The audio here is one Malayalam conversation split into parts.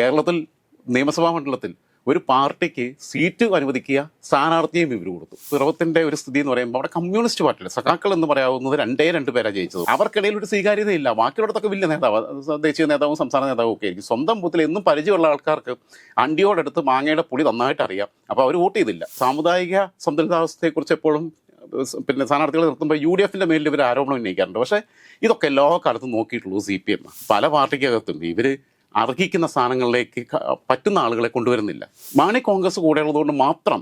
കേരളത്തിൽ നിയമസഭാ മണ്ഡലത്തിൽ ഒരു പാർട്ടിക്ക് സീറ്റ് അനുവദിക്കുക സ്ഥാനാർത്ഥിയും ഇവർ കൊടുത്തു. പിറവത്തിന്റെ ഒരു സ്ഥിതി എന്ന് പറയുമ്പോൾ അവിടെ കമ്മ്യൂണിസ്റ്റ് പാർട്ടിയില്ല? സഖാക്കൾ എന്ന് പറയാവുന്നത് രണ്ടേ രണ്ട് പേരാണ് ജയിച്ചത്. അവർക്കിടയിൽ ഒരു സ്വീകാര്യതയില്ല. ബാക്കിയുള്ളതൊക്കെ വലിയ നേതാവ് ദേശീയ നേതാവും സംസ്ഥാന നേതാവും ഒക്കെ ആയിരിക്കും. സ്വന്തം ബൂത്തിൽ എന്നും പരിചയമുള്ള ആൾക്കാർക്ക് അണ്ടിയോടടുത്ത് മാങ്ങയുടെ പുളി നന്നായിട്ട് അറിയാം. അപ്പോൾ അവർ വോട്ട് ചെയ്തില്ല. സാമുദായിക സന്തുലിതാവസ്ഥയെക്കുറിച്ച് എപ്പോഴും പിന്നെ സ്ഥാനാർത്ഥികളെ നിർത്തുമ്പോൾ യു ഡി എഫിന്റെ മേലിൽ ഇവർ ആരോപണം ഉന്നയിക്കാറുണ്ട്. പക്ഷേ ഇതൊക്കെ എല്ലാ കാലത്തും നോക്കിയിട്ടുള്ളൂ സി പി എം പല പാർട്ടിക്കകത്തും ഇവർ അർഹിക്കുന്ന സ്ഥാനങ്ങളിലേക്ക് പറ്റുന്ന ആളുകളെ കൊണ്ടുവരുന്നില്ല. മാണി കോൺഗ്രസ് കൂടെയുള്ളതുകൊണ്ട് മാത്രം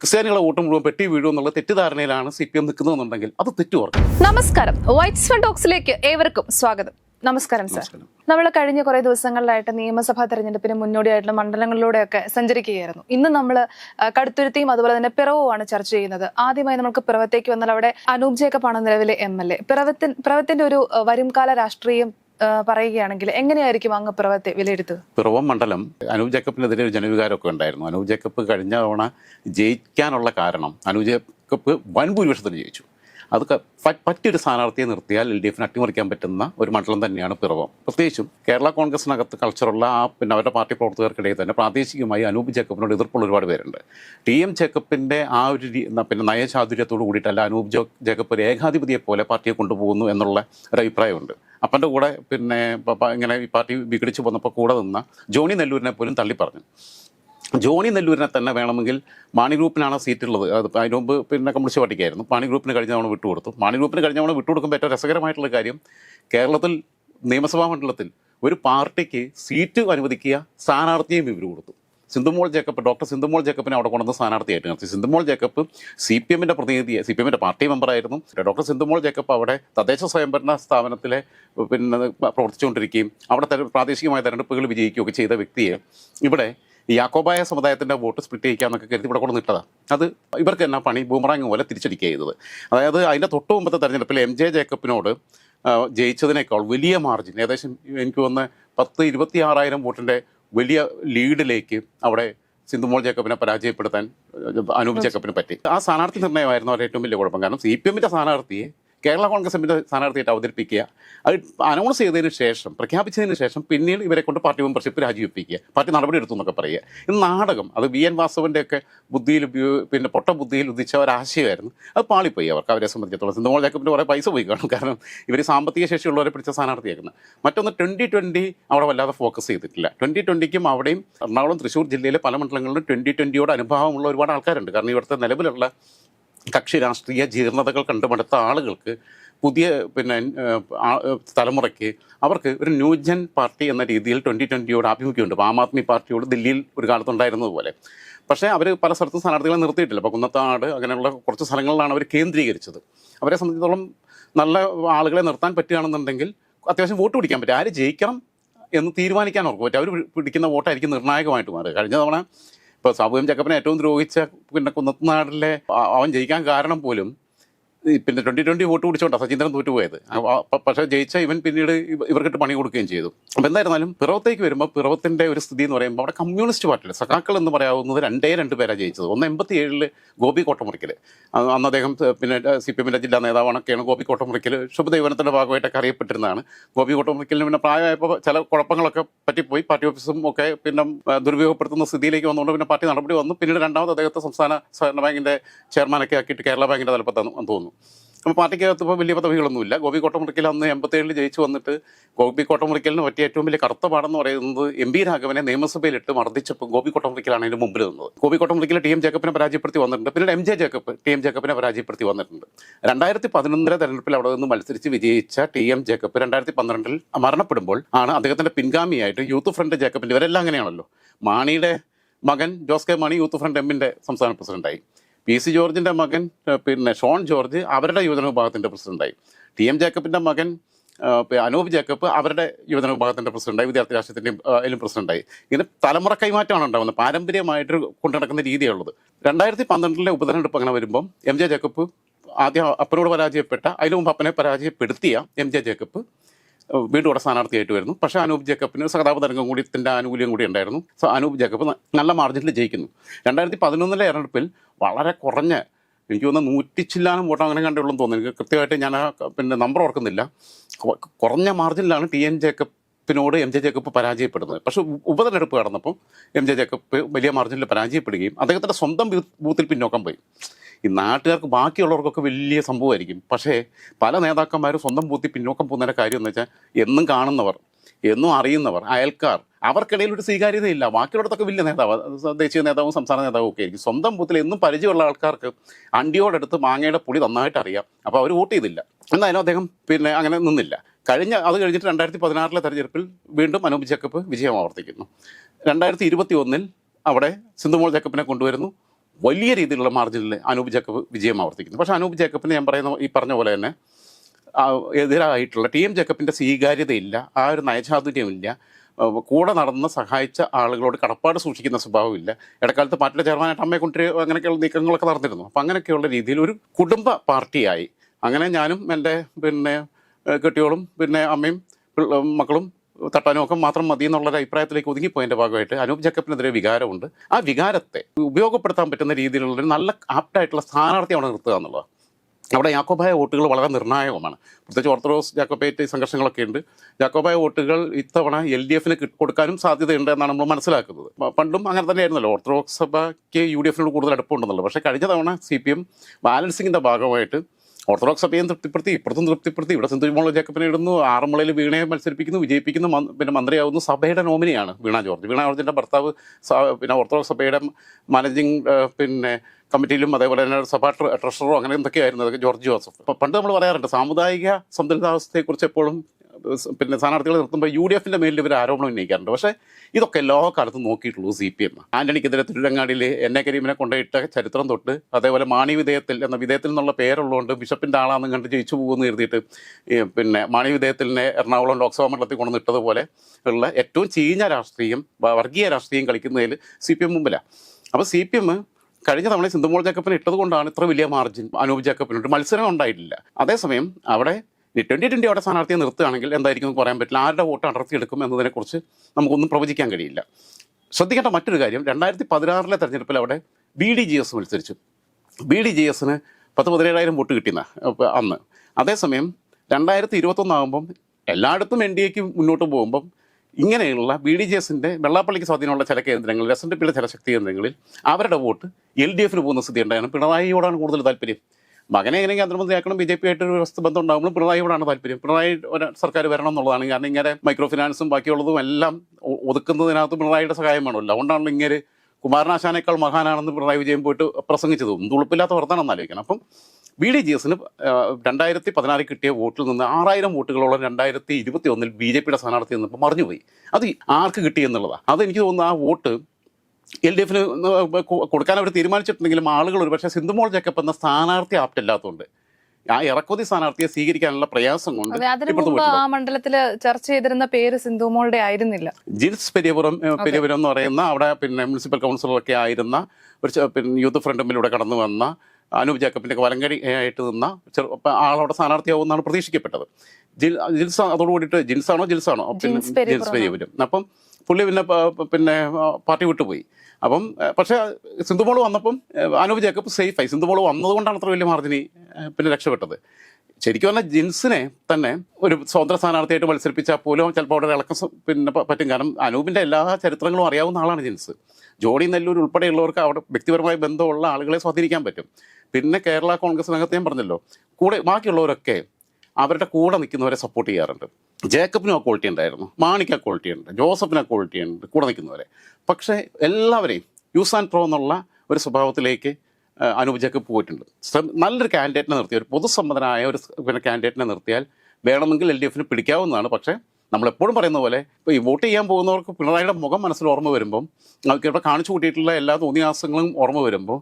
ക്രിസ്ത്യാനികളെ വോട്ട് മുഴുവൻ പെട്ടി വീഴും എന്നുള്ള തെറ്റിദ്ധാരണയിലാണ് സി പി എം നിൽക്കുന്നതെന്നുണ്ടെങ്കിൽ അത് തെറ്റുവർക്കും. നമസ്കാരം. വൈറ്റ്സ് ഫൺ ടോക്സിലേക്ക് ഏവർക്കും സ്വാഗതം. നമസ്കാരം സാർ നമ്മൾ കഴിഞ്ഞ കുറേ ദിവസങ്ങളിലായിട്ട് നിയമസഭാ തെരഞ്ഞെടുപ്പിന് മുന്നോടിയായിട്ടുള്ള മണ്ഡലങ്ങളിലൂടെയൊക്കെ സഞ്ചരിക്കുകയായിരുന്നു. ഇന്ന് നമ്മൾ കടുത്തുരുത്തിയും അതുപോലെ തന്നെ പിറവുമാണ് ചർച്ച ചെയ്യുന്നത്. ആദ്യമായി നമുക്ക് പിറവത്തേക്ക് വന്നാൽ അവിടെ അനൂപ് ജേക്കബാണ് നിലവിലെ എം എൽ എ. പിറവത്തിൻ പിറവത്തിന്റെ ഒരു വരുംകാല രാഷ്ട്രീയം പറയുകയാണെങ്കിൽ എങ്ങനെയായിരിക്കും അങ്ങ് പിറവത്തെ വിലയിരുത്തുക? പിറവം മണ്ഡലം. അനൂപ് ജേക്കബിനെതിരെ ഒരു ജനവികാരമൊക്കെ ഉണ്ടായിരുന്നു. അനൂപ് ജേക്കബ് കഴിഞ്ഞ തവണ ജയിക്കാനുള്ള കാരണം അനൂപ് ജേക്കബ് വൻ ഭൂരിപക്ഷത്തിന് ജയിച്ചു. അത് പറ്റിയൊരു സ്ഥാനാർത്ഥിയെ നിർത്തിയാൽ എൽ ഡി എഫിന് അട്ടിമറിക്കാൻ പറ്റുന്ന ഒരു മണ്ഡലം തന്നെയാണ് പിറവം. പ്രത്യേകിച്ചും കേരള കോൺഗ്രസിനകത്ത് കൾച്ചറുള്ള ആ പിന്നെ അവരുടെ പാർട്ടി പ്രവർത്തകർക്കിടയിൽ തന്നെ പ്രാദേശികമായി അനൂപ് ജേക്കബിനോട് എതിർപ്പുള്ള ഒരുപാട് പേരുണ്ട്. ടി എം ജേക്കബിന്റെ ആ ഒരു പിന്നെ നയചാതുര്യത്തോട് കൂടിയിട്ടല്ല അനൂപ് ജേക്കബ് ഒരു ഏകാധിപതിയെ പോലെ പാർട്ടിയെ കൊണ്ടുപോകുന്നു എന്നുള്ള ഒരു അഭിപ്രായമുണ്ട്. അപ്പന്റെ കൂടെ പിന്നെ ഇങ്ങനെ ഈ പാർട്ടി വിഘടിച്ച് വന്നപ്പോൾ കൂടെ നിന്ന ജോണി നെല്ലൂരിനെ പോലും തള്ളിപ്പറഞ്ഞു. ജോണി നെല്ലൂരിനെ തന്നെ വേണമെങ്കിൽ മാണി ഗ്രൂപ്പിനാണ് സീറ്റുള്ളത്. അത് അതിന് മുമ്പ് പിന്നെ കമ്മ്യൂണിസ്റ്റ് പാർട്ടിക്കായിരുന്നു. മാണി ഗ്രൂപ്പിന് കഴിഞ്ഞ തവണ വിട്ടുകൊടുത്തു. മാണി ഗ്രൂപ്പിന് കഴിഞ്ഞ തവണ വിട്ടുകൊടുക്കുമ്പോൾ ഏറ്റവും രസകരമായിട്ടുള്ള കാര്യം കേരളത്തിൽ നിയമസഭാ മണ്ഡലത്തിൽ ഒരു പാർട്ടിക്ക് സീറ്റ് അനുവദിക്കുക സ്ഥാനാർത്ഥിയും ഇവർ കൊടുത്തു. സിന്ധുമോൾ ജേക്കബ് ഡോക്ടർ സിന്ധുമോൾ ജേക്കബിനെ അവിടെ കൊണ്ടുവന്ന സ്ഥാനാർത്ഥിയായിട്ട് നിർത്തി. സിന്ധുമോൾ ജേക്കബ് സി പി എമ്മിന്റെ പ്രതിനിധിയെ സി പി എമ്മിന്റെ പാർട്ടി മെമ്പറായിരുന്നു. ഡോക്ടർ സിന്ധുമോൾ ജേക്കബ് അവിടെ തദ്ദേശ സ്വയംഭരണ സ്ഥാപനത്തിലെ പിന്നെ പ്രവർത്തിച്ചുകൊണ്ടിരിക്കുകയും അവിടെ പ്രാദേശികമായ തെരഞ്ഞെടുപ്പുകൾ വിജയിക്കുകയൊക്കെ ചെയ്ത വ്യക്തിയെ ഇവിടെ യാക്കോബായ സമുദായത്തിന്റെ വോട്ട് സ്പ്ലിറ്റ് ചെയ്യിക്കാമെന്നൊക്കെ കരുതി ഇവിടെ കൊണ്ട് നിട്ടതാണ് അത് ഇവർക്ക് തന്നെ പണി ബൂമറാങ് പോലെ തിരിച്ചടിക്കുക ചെയ്തത്. അതായത് അതിന്റെ തൊട്ട് മുമ്പത്തെ തെരഞ്ഞെടുപ്പിൽ എം ജെ ജേക്കബിനോട് ജയിച്ചതിനേക്കാൾ വലിയ മാർജിൻ ഏകദേശം എനിക്ക് വന്ന് പത്ത് ഇരുപത്തി ആറായിരം വോട്ടിന്റെ വലിയ ലീഡിലേക്ക് അവിടെ സിന്ധുമോൾ ജേക്കബിനെ പരാജയപ്പെടുത്താൻ അനൂപ് ജേക്കബിന് പറ്റി. ആ സ്ഥാനാർത്ഥി നിർണയമായിരുന്നു അവരുടെ ഏറ്റവും വലിയ കുഴപ്പം. കാരണം സി പി എമ്മിന്റെ സ്ഥാനാർത്ഥിയെ കേരള കോൺഗ്രസ് എമ്മിന്റെ സ്ഥാനാർത്ഥിയായിട്ട് അവതരിപ്പിക്കുക. അത് അനൗൺസ് ചെയ്തതിന് ശേഷം പ്രഖ്യാപിച്ചതിന് ശേഷം പിന്നീട് ഇവരെ കൊണ്ട് പാർട്ടി മെമ്പർഷിപ്പ് രാജിവെപ്പിക്കുക. പാർട്ടി നടപടി എടുത്തു എന്നൊക്കെ പറയുക. ഇത് നാടകം. അത് വി എൻ വാസവന്റെ ഒക്കെ ബുദ്ധിയിൽ പിന്നെ പൊട്ട ബുദ്ധിയിൽ ഉദിച്ച ഒരാശയമായിരുന്നു അത് പാളിപ്പോയി അവർക്ക്. അവരെ സംബന്ധിച്ചിടത്തോളം സിന്ധുമോൾ ജേക്കബിന്റെ കുറേ പൈസ പോയി കാണും. കാരണം ഇവർ സാമ്പത്തിക ശേഷിയുള്ളവരെ പിടിച്ച സ്ഥാനാർത്ഥിയാക്കുന്നത് മറ്റൊന്ന് ട്വന്റി ട്വന്റി അവിടെ വല്ലാതെ ഫോക്കസ് ചെയ്തിട്ടില്ല. ട്വന്റി ട്വന്റിക്കും അവിടെയും എറണാകുളം തൃശ്ശൂർ ജില്ലയിലെ പല മണ്ഡലങ്ങളിലും ട്വന്റി ട്വന്റിയോട് അനുഭവമുള്ള ഒരുപാട് ആൾക്കാരുണ്ട്. കാരണം ഇവിടുത്തെ നിലവിലുള്ള കക്ഷി രാഷ്ട്രീയ ജീർണതകൾ കണ്ടുമടുത്ത ആളുകൾക്ക് പുതിയ പിന്നെ തലമുറയ്ക്ക് അവർക്ക് ഒരു ന്യൂജൻ പാർട്ടി എന്ന രീതിയിൽ ട്വന്റി ട്വന്റിയോട് ആഭിമുഖ്യമുണ്ട്. ആം ആദ്മി പാർട്ടിയോട് ദില്ലിയിൽ ഒരു കാലത്തുണ്ടായിരുന്നതുപോലെ പക്ഷേ അവർ പല സ്ഥലത്തും സ്ഥാനാർത്ഥികളെ നിർത്തിയിട്ടില്ല. ഇപ്പോൾ കുന്നത്താട് അങ്ങനെയുള്ള കുറച്ച് സ്ഥലങ്ങളിലാണ് അവർ കേന്ദ്രീകരിച്ചത്. അവരെ സംബന്ധിച്ചിടത്തോളം നല്ല ആളുകളെ നിർത്താൻ പറ്റുകയാണെന്നുണ്ടെങ്കിൽ അത്യാവശ്യം വോട്ട് പിടിക്കാൻ പറ്റും. ആര് ജയിക്കണം എന്ന് തീരുമാനിക്കാൻ അവർക്ക് പറ്റും. അവർ പിടിക്കുന്ന വോട്ടായിരിക്കും നിർണായകമായിട്ട് മാറുക. കഴിഞ്ഞ തവണ ഇപ്പോൾ സാബുവും ചക്കപ്പനെ ഏറ്റവും ദ്രോഹിച്ച പിന്നെ കുന്നത്തുനാടിലെ അവൻ ജയിക്കാൻ കാരണം പോലും പിന്നെ ട്വന്റി ട്വന്റി വോട്ട് പിടിച്ചോണ്ടാണ് സച്ചിന്ദ്രൻ തോറ്റുപോയത്. പക്ഷെ ജയിച്ച ഇവൻ പിന്നീട് ഇവ- ഇവർക്കിട്ട് പണി കൊടുക്കുകയും ചെയ്തു. അപ്പോൾ എന്തായിരുന്നാലും പിറവത്തേക്ക് വരുമ്പോൾ പിറവത്തിന്റെ ഒരു സ്ഥിതി എന്ന് പറയുമ്പോൾ അവിടെ കമ്മ്യൂണിസ്റ്റ് പാർട്ടിയിൽ സഖാക്കൾ എന്ന് പറയാവുന്നത് രണ്ടേ രണ്ട് പേരാണ് ജയിച്ചത്. ഒന്ന് എൺപത്തി ഏഴിൽ ഗോപി കോട്ടമുറിക്കൽ അന്ന് അദ്ദേഹം പിന്നെ സി പി എമ്മിന്റെ ജില്ലാ നേതാവാണൊക്കെയാണ് ഗോപി കോട്ടമുറിക്കൽ ശുഭദൈവനത്തിന്റെ ഭാഗമായിട്ടൊക്കെ അറിയപ്പെട്ടിരുന്നതാണ്. ഗോപി കോട്ടമുറിക്കലിന് പിന്നെ പ്രായമായപ്പോൾ ചില കുഴപ്പങ്ങളൊക്കെ പറ്റിപ്പോയി. പാർട്ടി ഓഫീസും ഒക്കെ പിന്നെ ദുരുപയോഗപ്പെടുത്തുന്ന സ്ഥിതിയിലേക്ക് വന്നുകൊണ്ട് പിന്നെ പാർട്ടി നടപടി വന്നു. പിന്നീട് രണ്ടാമത് അദ്ദേഹത്തെ സംസ്ഥാന സഹകരണ ബാങ്കിന്റെ ചെയർമാനൊക്കെ ആക്കിയിട്ട് കേരള ബാങ്കിന്റെ തലപ്പത്താണ് തോന്നുന്നു. അപ്പോൾ പാർട്ടിക്കകത്ത് ഇപ്പോൾ വലിയ പദവികളൊന്നുമില്ല. ഗോപി കോട്ടമുറിക്കൽ അന്ന് എൺപത്തേഴിൽ ജയിച്ചു വന്നിട്ട് ഗോപി കോട്ടമുറിക്കലിന് പറ്റിയ ഏറ്റവും വലിയ കറുത്ത പാടെന്ന് പറയുന്നത് എം ബി രാഘവനെ നിയമസഭയിലിട്ട് മർദ്ദിച്ചപ്പോൾ ഗോപി കോട്ടമുറിക്കലാണ് അതിന് മുമ്പിൽ നിന്നത്. ഗോപി കോട്ടമുറിക്കൽ ടി എം ജേക്കബിനെ പരാജയപ്പെടുത്തി വന്നിട്ടുണ്ട്. പിന്നീട് M J Jacob T M ജേക്കബിനെ പരാജയപ്പെടുത്തി വന്നിട്ടുണ്ട്. രണ്ടായിരത്തി പതിനൊന്നിലെ തെരഞ്ഞെടുപ്പിൽ അവിടെ നിന്ന് മത്സരിച്ച് വിജയിച്ച ടി എം ജേക്കബ് രണ്ടായിരത്തി പന്ത്രണ്ടിൽ മരണപ്പെടുമ്പോൾ ആണ് അദ്ദേഹത്തിന്റെ പിൻഗാമിയായിട്ട് യൂത്ത് ഫ്രണ്ട് ജേക്കബിന്റെ ഇവരെല്ലാം അങ്ങനെയാണല്ലോ. മാണിയുടെ മകൻ Jose K Mani youth front എമ്മിന്റെ സംസ്ഥാന പ്രസിഡന്റായി. പി സി ജോർജിന്റെ മകൻ പിന്നെ ഷോൺ ജോർജ് അവരുടെ യുവജന വിഭാഗത്തിന്റെ പ്രസിഡന്റായി. ടി എം ജേക്കബിന്റെ മകൻ അനൂപ് ജേക്കബ് അവരുടെ യുവജന വിഭാഗത്തിന്റെ പ്രസിഡന്റായി വിദ്യാർത്ഥി രാഷ്ട്രത്തിന്റെയും അതിലും പ്രസിഡന്റായി. ഇങ്ങനെ തലമുറ കൈമാറ്റമാണ് ഉണ്ടാകുന്നത്. പാരമ്പര്യമായിട്ട് കൊണ്ടു നടക്കുന്ന രീതിയുള്ളത് രണ്ടായിരത്തി പന്ത്രണ്ടിലെ ഉപതെരഞ്ഞെടുപ്പ് അങ്ങനെ വരുമ്പം എം ജെ ജേക്കബ് ആദ്യം അപ്പനോട് പരാജയപ്പെട്ട അതിനു മുമ്പ് അപ്പനെ പരാജയപ്പെടുത്തിയ എം ജെ ജേക്കബ് വീണ്ടും ഇവിടെ സ്ഥാനാർത്ഥിയായിട്ട് വരുന്നു പക്ഷേ അനൂപ് ജേക്കബിന് സഹതാപ തരംഗം കൂടി ഇതിന്റെ ആനുകൂല്യം കൂടി ഉണ്ടായിരുന്നു. സോ അനൂപ് ജേക്കബ് നല്ല മാർജിനിൽ ജയിക്കുന്നു. രണ്ടായിരത്തി പതിനൊന്നിലെ തെരഞ്ഞെടുപ്പിൽ വളരെ കുറഞ്ഞ എനിക്ക് തോന്നുന്നു നൂറ്റി ചില്ലാനും വോട്ട് അങ്ങനെ കണ്ടുള്ളൂ തോന്നുന്നു. എനിക്ക് കൃത്യമായിട്ട് ഞാൻ പിന്നെ നമ്പർ ഓർക്കുന്നില്ല. കുറഞ്ഞ മാർജിനിലാണ് ടി എൻ ജേക്കബ് ജേക്കബിനോട് എം ജെ ജേക്കബ് പരാജയപ്പെടുന്നത്. പക്ഷേ ഉപതെരഞ്ഞെടുപ്പ് കടന്നപ്പോൾ എം ജെ ജേക്കബ് വലിയ മാർജിനിൽ പരാജയപ്പെടുകയും അദ്ദേഹത്തിന്റെ സ്വന്തം ബൂത്ത് ബൂത്തിൽ പിന്നോക്കം പോയി. ഈ നാട്ടുകാർക്ക് ബാക്കിയുള്ളവർക്കൊക്കെ വലിയ സംഭവമായിരിക്കും. പക്ഷേ പല നേതാക്കന്മാരും സ്വന്തം പൂത്തി പിന്നോക്കം പോകുന്നതിന്റെ കാര്യം എന്ന് വെച്ചാൽ എന്നും കാണുന്നവർ എന്നും അറിയുന്നവർ അയൽക്കാർ അവർക്കിടയിൽ ഒരു സ്വീകാര്യതയില്ല. ബാക്കിയുള്ളടത്തൊക്കെ വലിയ നേതാവ് ദേശീയ നേതാവും സംസ്ഥാന നേതാവും ഒക്കെ ആയിരിക്കും. സ്വന്തം ബൂത്തിൽ എന്നും പരിചയമുള്ള ആൾക്കാർക്ക് അണ്ടിയോടടുത്ത് മാങ്ങയുടെ പുളി നന്നായിട്ട് അറിയാം. അപ്പോൾ അവർ വോട്ട് ചെയ്തില്ല. എന്നാലും അദ്ദേഹം പിന്നെ അങ്ങനെ നിന്നില്ല. കഴിഞ്ഞ അത് കഴിഞ്ഞിട്ട് രണ്ടായിരത്തി പതിനാറിലെ തെരഞ്ഞെടുപ്പിൽ വീണ്ടും അനൂപ് ജേക്കബ് വിജയം ആവർത്തിക്കുന്നു. രണ്ടായിരത്തി ഇരുപത്തി ഒന്നിൽ അവിടെ സിന്ധുമോൾ ജേക്കബിനെ കൊണ്ടുവരുന്നു. വലിയ രീതിയിലുള്ള മാർജിനിൽ അനൂപ് ജേക്കബ് വിജയം ആവർത്തിക്കുന്നു പക്ഷേ അനൂപ് ജേക്കബിന് ഞാൻ പറയുന്ന ഈ പറഞ്ഞ പോലെ തന്നെ എതിരായിട്ടുള്ള ടി എം ജേക്കബിന്റെ സ്വീകാര്യതയില്ല ആ ഒരു നയചാതുര്യമില്ല കൂടെ നടന്ന് സഹായിച്ച ആളുകളോട് കടപ്പാട് സൂക്ഷിക്കുന്ന സ്വഭാവമില്ല. ഇടക്കാലത്ത് പാർട്ടിയുടെ ചെയർമാനായിട്ട് അമ്മയെ കൊണ്ടുവരിക അങ്ങനെയൊക്കെയുള്ള നീക്കങ്ങളൊക്കെ നടന്നിരുന്നു. അപ്പം അങ്ങനെയൊക്കെയുള്ള രീതിയിൽ ഒരു കുടുംബ പാർട്ടിയായി. അങ്ങനെ ഞാനും എന്റെ പിന്നെ കെട്ടിയോളും പിന്നെ അമ്മയും മക്കളും തട്ടാനും ഒക്കെ മാത്രം മതി എന്നുള്ള ഒരു അഭിപ്രായത്തിലേക്ക് ഒതുങ്ങിപ്പോയതിന്റെ ഭാഗമായിട്ട് അനൂപ് ജക്കപ്പിനെതിരെ വികാരമുണ്ട്. ആ വികാരത്തെ ഉപയോഗപ്പെടുത്താൻ പറ്റുന്ന രീതിയിലുള്ള നല്ല ആപ്റ്റായിട്ടുള്ള സ്ഥാനാർത്ഥി അവിടെ നിർത്തുക എന്നുള്ളത് അവിടെ യാക്കോബായ വോട്ടുകൾ വളരെ നിർണായകമാണ്. പ്രത്യേകിച്ച് ഓർത്തഡോക്സ് ജാക്കോബേറ്റ് സംഘർഷങ്ങളൊക്കെ ഉണ്ട്. ജാക്കോബായ വോട്ടുകൾ ഇത്തവണ എൽ ഡി എഫിന് കൊടുക്കാനും സാധ്യതയുണ്ട് എന്നാണ് നമ്മൾ മനസ്സിലാക്കുന്നത്. പണ്ടും അങ്ങനെ തന്നെയായിരുന്നല്ലോ. ഓർത്തഡോക്സ് സഭയ്ക്ക് യു ഡി എഫിനോട് കൂടുതൽ അടുപ്പമുണ്ടെന്നുള്ളത്. പക്ഷേ കഴിഞ്ഞ തവണ സി പി എം ബാലൻസിങ്ങിന്റെ ഭാഗമായിട്ട് ഓർത്തഡോക്സ് സഭയും തൃപ്തിപ്പെടുത്തി ഇപ്പുറത്തും തൃപ്തിപ്പെടുത്തി ഇവിടെ സിന്ധുമോള ജേക്കബിനെ ഇടുന്നു ആറന്മുളയിൽ വീണയെ മത്സരിപ്പിക്കുന്നു വിജയിപ്പിക്കുന്നു പിന്നെ മന്ത്രിയാവുന്നു. സഭയുടെ നോമിനിയാണ് വീണ ജോർജ്. വീണ ജോർജിന്റെ ഭർത്താവ് പിന്നെ ഓർത്തഡോക്സ് സഭയുടെ മാനേജിങ് പിന്നെ കമ്മിറ്റിയിലും അതേപോലെ തന്നെ സഭാ ട്രഷറോ അങ്ങനെ എന്തൊക്കെയായിരുന്നു അതൊക്കെ ജോർജ് ജോസഫ്. പണ്ട് നമ്മൾ പറയാറുണ്ട് സാമുദായിക സന്തുലിതാവസ്ഥയെക്കുറിച്ച് എപ്പോഴും പിന്നെ സ്ഥാനാർത്ഥികളെ നിർത്തുമ്പോൾ യു ഡി എഫിന്റെ മേലിൽ ഇവർ ആരോപണം ഉന്നയിക്കാറുണ്ട്. പക്ഷേ ഇതൊക്കെ എല്ലാ നോക്കിയിട്ടുള്ളൂ സി പി എം. ആന്റണിക്കെതിരെ തിരുരങ്ങാടിയിൽ എന്നെ കരീമിനെ കൊണ്ടുപോയിട്ട ചരിത്രം തൊട്ട് അതേപോലെ മാണി വിധേയത്തിൽ എന്ന വിധേയത്തിൽ നിന്നുള്ള പേരുള്ളതുകൊണ്ട് ബിഷപ്പിന്റെ ആളാണെന്ന് കണ്ട് ജയിച്ചു പോകുമെന്ന് കരുതിയിട്ട് പിന്നെ മാണി വിധേയത്തിനെ എറണാകുളം ലോക്സഭാ മണ്ഡലത്തിൽ കൊണ്ടു ഇട്ടതുപോലെ ഉള്ള ഏറ്റവും ചീഞ്ഞ രാഷ്ട്രീയം വർഗീയ രാഷ്ട്രീയം കളിക്കുന്നതിൽ സി പി എം മുമ്പിലാണ് അപ്പോൾ സി പി എം കഴിഞ്ഞ തവണ സിന്ധുമോൾ ജേക്കബിന് ഇട്ടത് കൊണ്ടാണ് ഇത്ര വലിയ മാർജിൻ അനൂപ് ജേക്കബിനുണ്ട് മത്സരം ഉണ്ടായിട്ടില്ല. അതേസമയം അവിടെ ട്വന്റി ട്വന്റി അവിടെ സ്ഥാനാർത്ഥിയെ നിർത്തുകയാണെങ്കിൽ എന്തായിരിക്കും പറയാൻ പറ്റില്ല. ആരുടെ വോട്ട് അടർത്തിയെടുക്കും എന്നതിനെക്കുറിച്ച് നമുക്കൊന്നും പ്രവചിക്കാൻ കഴിയില്ല. ശ്രദ്ധിക്കേണ്ട മറ്റൊരു കാര്യം രണ്ടായിരത്തി പതിനാറിലെ തെരഞ്ഞെടുപ്പിൽ അവിടെ ബി ഡി ജി എസ് മത്സരിച്ചു. ബി ഡി ജി എസിന് പത്ത് പതിനേഴായിരം വോട്ട് കിട്ടിയെന്ന അന്ന്. അതേസമയം രണ്ടായിരത്തി ഇരുപത്തൊന്നാകുമ്പം എല്ലായിടത്തും എൻ ഡി എക്ക് മുന്നോട്ട് പോകുമ്പം ഇങ്ങനെയുള്ള ബി ഡി ജി എസിന്റെ വെള്ളാപ്പള്ളിക്ക് സ്വാധീനമുള്ള ചില കേന്ദ്രങ്ങളിൽ എസ് എൻ ഡി പിയുടെ ചില ശക്തി കേന്ദ്രങ്ങളിൽ അവരുടെ വോട്ട് എൽ ഡി എഫിന് പോകുന്ന സ്ഥിതി ഉണ്ടായിരുന്നു പിണറായിയോടാണ് കൂടുതൽ താല്പര്യം. മകനെ എങ്ങനെ കേന്ദ്രമന്ത്രിയാക്കണം ബി ജെ പി ആയിട്ട് ഒരു വ്യവസ്ഥ ബന്ധം ഉണ്ടാകുമ്പോൾ പിണറായിയോടാണ് താല്പര്യം. പിണറായി സർക്കാർ വരണം എന്നുള്ളതാണ്. കാരണം ഇങ്ങനെ മൈക്രോ ഫിനാൻസും ബാക്കിയുള്ളതും എല്ലാം ഒതുക്കുന്നതിനകത്ത് പിണറായിയുടെ സഹായം വേണമല്ലോ അതുകൊണ്ടാണല്ലോ ഇങ്ങനെ കുമാരനാശാനേക്കാൾ മഹാനാണെന്ന് പിണറായി വിജയൻ പോയിട്ട് പ്രസംഗിച്ചത്. തുളുപ്പില്ലാത്ത വർത്തമാനം എന്നാലോചിക്കണം. അപ്പം ബി ഡി ജി എസിന് രണ്ടായിരത്തി പതിനാറിൽ കിട്ടിയ വോട്ടിൽ നിന്ന് ആറായിരം വോട്ടുകളോളം രണ്ടായിരത്തി ഇരുപത്തി ഒന്നിൽ ബി ജെ പിയുടെ സ്ഥാനാർത്ഥി നിന്നപ്പോൾ മറിഞ്ഞുപോയി. അത് ആർക്ക് കിട്ടി എന്നുള്ളതാണ് അത് എനിക്ക് തോന്നുന്നു ആ വോട്ട് എൽ ഡി എഫിന് കൊടുക്കാൻ അവർ തീരുമാനിച്ചിട്ടുണ്ടെങ്കിലും ആളുകൾ ഒരുപക്ഷെ സിന്ധുമോൾ ജേക്കബ് എന്ന സ്ഥാനാർത്ഥി ആപ്റ്റല്ലാത്തതുകൊണ്ട് ആ ഇറക്കുമതി സ്ഥാനാർത്ഥിയെ സ്വീകരിക്കാനുള്ള പ്രയാസം കൊണ്ട് ആ മണ്ഡലത്തിൽ ചർച്ച ചെയ്തിരുന്ന പേര് സിന്ധുമോളുടെ ആയിരുന്നില്ല. ജിൽസ് പെരിയപുരം പെരിയപുരം എന്ന് പറയുന്ന അവിടെ പിന്നെ മുനിസിപ്പൽ കൗൺസിലറൊക്കെ ആയിരുന്ന ഒരു പിന്നെ യൂത്ത് ഫ്രണ്ടിലൂടെ കടന്നു വന്ന അനൂപ് ജേക്കബിന്റെ വലങ്കടി ആയിട്ട് നിന്ന ആളവിടെ സ്ഥാനാർത്ഥിയാവുമെന്നാണ് പ്രതീക്ഷിക്കപ്പെട്ടത്. ജിൽ ജിൽസ് അതോട് ജിൻസാണോ ജിൽസാണോ. ജിൽസ് പെരിയപുരം. അപ്പം പുള്ളി പിന്നെ പിന്നെ പാർട്ടി വിട്ടുപോയി. അപ്പം പക്ഷേ സിന്ധുമോൾ വന്നപ്പം അനൂപ് ജേക്കബ് സേഫായി. സിന്ധുമോൾ വന്നതുകൊണ്ടാണ് അത്ര വലിയ മാർജിനി പിന്നെ രക്ഷപ്പെട്ടത്. ശരിക്കും പറഞ്ഞാൽ ജിൻസിനെ തന്നെ ഒരു സ്വതന്ത്ര സ്ഥാനാർത്ഥിയായിട്ട് മത്സരിപ്പിച്ചാൽ പോലും ചിലപ്പോൾ അവിടെ ഇളക്കം പിന്നെ പറ്റും. കാരണം അനൂപിന്റെ എല്ലാ ചരിത്രങ്ങളും അറിയാവുന്ന ആളാണ് ജിൻസ്. ജോണി നെല്ലൂർ ഉൾപ്പെടെയുള്ളവർക്ക് അവിടെ വ്യക്തിപരമായ ബന്ധമുള്ള ആളുകളെ സ്വാധീനിക്കാൻ പറ്റും. പിന്നെ കേരള കോൺഗ്രസ് രംഗത്ത് ഞാൻ പറഞ്ഞല്ലോ കൂടെ ബാക്കിയുള്ളവരൊക്കെ അവരുടെ കൂടെ നിൽക്കുന്നവരെ സപ്പോർട്ട് ചെയ്യാറുണ്ട്. ജേക്കബിനും ആ ക്വാളിറ്റി ഉണ്ടായിരുന്നു. മാണിക്ക് ആ ക്വാളിറ്റി ഉണ്ട്. ജോസഫിന് ആ ക്വാളിറ്റി ഉണ്ട്. കൂടെ നിൽക്കുന്നവരെ. പക്ഷേ എല്ലാവരെയും യൂസ് ആൻഡ് പ്രോ എന്നുള്ള ഒരു സ്വഭാവത്തിലേക്ക് അനൂപ് ജേക്കബ് പോയിട്ടുണ്ട്. നല്ലൊരു കാൻഡിഡേറ്റിനെ നിർത്തി ഒരു പൊതുസമ്മതനായ ഒരു പിന്നെ കാൻഡിഡേറ്റിനെ നിർത്തിയാൽ വേണമെങ്കിൽ എൽ ഡി എഫിന് പിടിക്കാവുന്നതാണ്. പക്ഷേ നമ്മളെപ്പോഴും പറയുന്ന പോലെ ഇപ്പോൾ ഈ വോട്ട് ചെയ്യാൻ പോകുന്നവർക്ക് പിണറായിയുടെ മുഖം മനസ്സിൽ ഓർമ്മ വരുമ്പോൾ അവർക്ക് ഇവിടെ കാണിച്ചു കൂട്ടിയിട്ടുള്ള എല്ലാ തോന്നിയാസങ്ങളും ഓർമ്മ വരുമ്പോൾ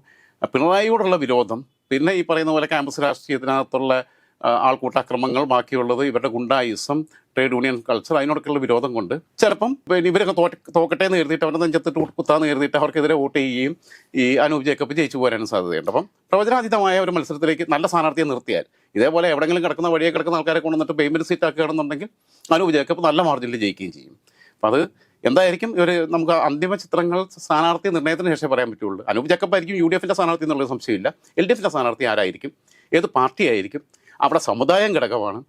പിണറായിയോടുള്ള വിരോധം പിന്നെ ഈ പറയുന്ന പോലെ ക്യാമ്പസ് രാഷ്ട്രീയത്തിനകത്തുള്ള ആൾക്കൂട്ടാക്രമങ്ങൾ ബാക്കിയുള്ളത് ഇവരുടെ ഗുണ്ടായുസം ട്രേഡ് യൂണിയൻ കൾച്ചർ അതിനോടൊക്കെയുള്ള വിരോധം കൊണ്ട് ചിലപ്പം ഇവരൊക്കെ തോക്കട്ടെ എന്ന് എഴുതിയിട്ട് അവരുടെ നെഞ്ചത്തിട്ട് കുത്താന്ന് എഴുതിയിട്ട് അവർക്കെതിരെ വോട്ട് ചെയ്യുകയും ഈ അനൂപ് ജേക്കബ് ജയിച്ചു പോരാനും സാധ്യതയുണ്ട്. അപ്പം പ്രവചനാതീതമായ ഒരു മത്സരത്തിലേക്ക് നല്ല സ്ഥാനാർത്ഥിയെ നിർത്തിയാൽ ഇതേപോലെ എവിടെങ്കിലും കിടക്കുന്ന വഴിയെ കിടക്കുന്ന ആൾക്കാരെ കൊണ്ടുവന്നിട്ട് പേയ്മെന്റ് സീറ്റ് ആക്കുകയാണെന്നുണ്ടെങ്കിൽ അനൂപ് ജേക്കബ് നല്ല മാർജിനിൽ ജയിക്കുകയും ചെയ്യും. അപ്പം അത് എന്തായിരിക്കും ഒരു നമുക്ക് അന്തിമ ചിത്രങ്ങൾ സ്ഥാനാർത്ഥി നിർണയത്തിന് ശേഷം പറയാൻ പറ്റുള്ളൂ. അനൂപ് ജേക്കബ് ആയിരിക്കും യു ഡി എഫിന്റെ സ്ഥാനാർത്ഥി എന്നുള്ള സംശയമില്ല. എൽ ഡി എഫിന്റെ സ്ഥാനാർത്ഥി ആരായിരിക്കും? ഏത് പാർട്ടി ആയിരിക്കും അവിടെ സമുദായം ഘടകമാണ്.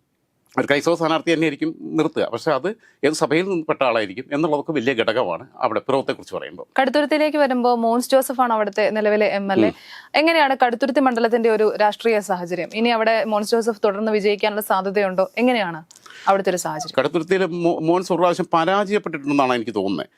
ഒരു ക്രൈസ്തവ സ്ഥാനാർത്ഥി തന്നെ ആയിരിക്കും നിർത്തുക. പക്ഷേ അത് ഏത് സഭയിൽ നിന്ന് പെട്ട ആളായിരിക്കും എന്നുള്ളതൊക്കെ വലിയ ഘടകമാണ് അവിടെ പിറവത്തെക്കുറിച്ച് പറയുമ്പോൾ. കടുത്തുരുത്തിയിലേക്ക് വരുമ്പോൾ മോൻസ് ജോസഫ് ആണ് അവിടുത്തെ നിലവിലെ എം എൽ എ. എങ്ങനെയാണ് കടുത്തുരുത്തി മണ്ഡലത്തിന്റെ ഒരു രാഷ്ട്രീയ സാഹചര്യം? ഇനി അവിടെ മോൻസ് ജോസഫ് തുടർന്ന് വിജയിക്കാനുള്ള സാധ്യതയുണ്ടോ? എങ്ങനെയാണ് അവിടുത്തെ ഒരു സാഹചര്യം? കടുത്തുരുത്തിയിൽ മോൻസ് ഒരു പ്രാവശ്യം പരാജയപ്പെട്ടിട്ടുണ്ടെന്നാണ് എനിക്ക് തോന്നുന്നത്.